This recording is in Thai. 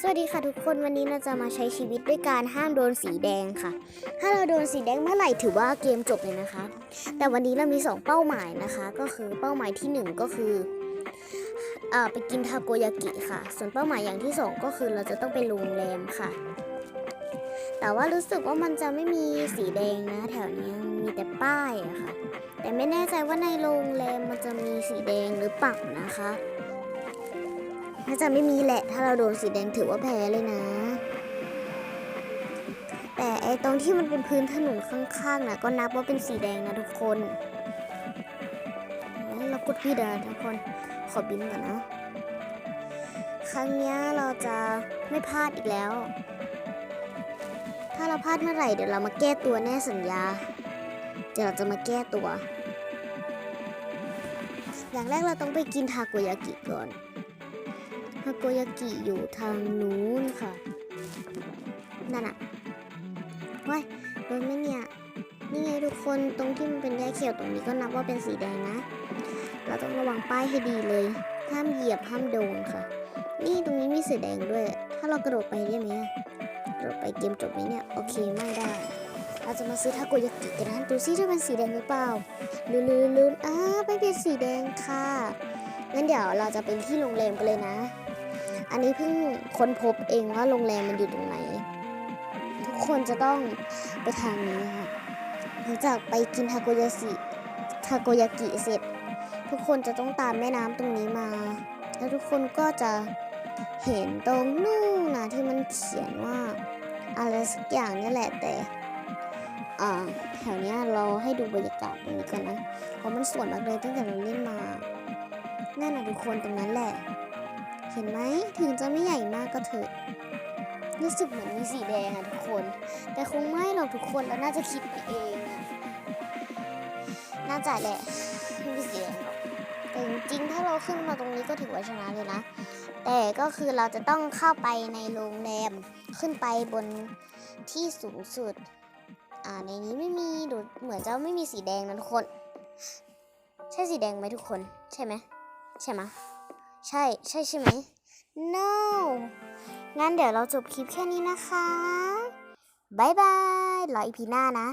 สวัสดีค่ะทุกคนวันนี้เราจะมาใช้ชีวิตด้วยการห้ามโดนสีแดงค่ะ ถ้าเราโดนสีแดงเมื่อไหร่ถือว่าเกมจบเลยนะคะ แต่วันนี้เรามี 2 เป้าหมายนะคะ ก็คือเป้าหมายที่ 1 ก็คืออไปกินทาโกยากิค่ะ ส่วนเป้าหมายอย่างที่ 2 ก็คือเราจะต้องไปโรงแรมค่ะ แต่ว่ารู้สึกว่ามันจะไม่มีสีแดงนะ แถวนี้มีแต่ป้ายอะค่ะ แต่ไม่แน่ใจว่าในโรงแรมมันจะมีสีแดงหรือเปล่านะคะ น่าจะไม่มีแหละ ถ้าเราโดนสีแดงถือว่าแพ้เลยนะ แต่ไอตรงที่มันเป็นพื้นถนนข้างๆนะก็นับว่าเป็นสีแดงนะทุกคนเฮ้ยเรากดพี่เดินทุกคน ขอบินก่อนนะ ครั้งนี้เราจะไม่พลาดอีกแล้ว ถ้าเราพลาดเมื่อไหร่เดี๋ยวเรามาแก้ตัวแน่สัญญา เดี๋ยวเราจะมาแก้ตัว อย่างแรกเราต้องไปกินทาโกยากิก่อน ฮาโกยากิอยู่ทางนู้นค่ะ นั่นอะว้ายโดนไหมเนี่ย นี่ไงทุกคนตรงที่มันเป็นแยกเขียวตรงนี้ก็นับว่าเป็นสีแดงนะ เราต้องระวังป้ายให้ดีเลย ห้ามเหยียบห้ามโดนค่ะ นี่ตรงนี้มีสีแดงด้วย ถ้าเรากระโดดไปได้ไหมกระโดดไปเกมจบไหมเนี่ย โอเคไม่ได้ เราจะมาซื้อทาโกยากิกันนะดูซิจะเป็นสีแดงหรือเปล่าลืมลืมลืมอ้าไม่เป็นสีแดงค่ะ งั้นเดี๋ยวเราจะเป็นที่โรงแรมกันเลยนะ อันนี้เพิ่งค้นพบเองว่าโรงแรมมันอยู่ตรงไหน ทุกคนจะต้องไปทางนี้ค่ะ หลังจากไปกินทาโกยาสิทาโกยากิเสร็จ ทุกคนจะต้องตามแม่น้ำตรงนี้มา แล้วทุกคนก็จะเห็นตรงนู่นนะที่มันเขียนว่าอะไรสักอย่างนี่แหละแต่อ่าแถวนี้เราให้ดูบรรยากาศตรงนี้กันนะ เพราะมันสวยมากเลยตั้งแต่เราเล่นมา นั่นนะทุกคนตรงนั้นแหละ เห็นไหมถึงจะไม่ใหญ่มากก็เถอะรู้สึกเหมือนมีสีแดงอะทุกคน แต่คงไม่หรอกทุกคนแล้วน่าจะคิดไปเองอะน่าจะแหละไม่มีสีแดงหรอกแต่จริงๆถ้าเราขึ้นมาตรงนี้ก็ถือว่าชนะเลยนะ แต่ก็คือเราจะต้องเข้าไปในโรงแรมขึ้นไปบนที่สูงสุด อ่าในนี้ไม่มีดูเหมือนจะไม่มีสีแดงนะทุกคน ใช่สีแดงไหมทุกคน ใช่ไหม ใช่ไหมใช่ใช่ใช่ไหม no งั้นเดี๋ยวเราจบคลิปแค่นี้นะคะบายบายรออีพีหน้านะ